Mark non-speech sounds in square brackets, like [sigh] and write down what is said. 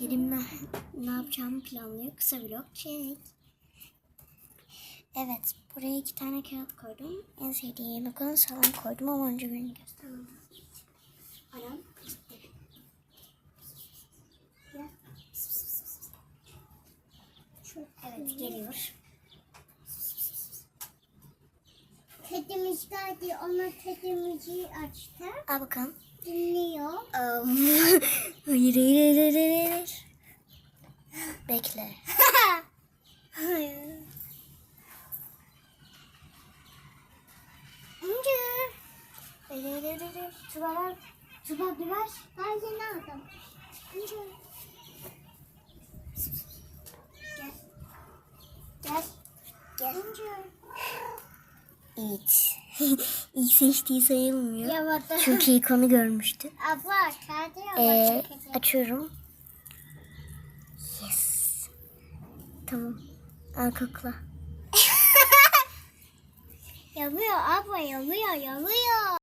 Kerim ne, yapacağımı planlıyor. Kısa vlog çek. Evet. Buraya iki tane kağıt koydum. En sevdiğim yemek olan salam koydum ama önce birini göstermem. Anam. Evet geliyor. Kedimiz geldi. Ona kedimizi açtı. Al bakalım. Dinliyor. [laughs] Hayır, hayır, hayır, hayır. Bekle. ver. Tuba biraz. Ben yeni aldım. Gel. Gel. Gel. Evet. İlk [laughs] seçtiği sayılmıyor. Yavaşta. Çünkü ilk onu görmüştü. Abla kağıdı Ee, açıyorum. Tamam. Al kokla. [laughs] Yanıyor abla yanıyor yanıyor.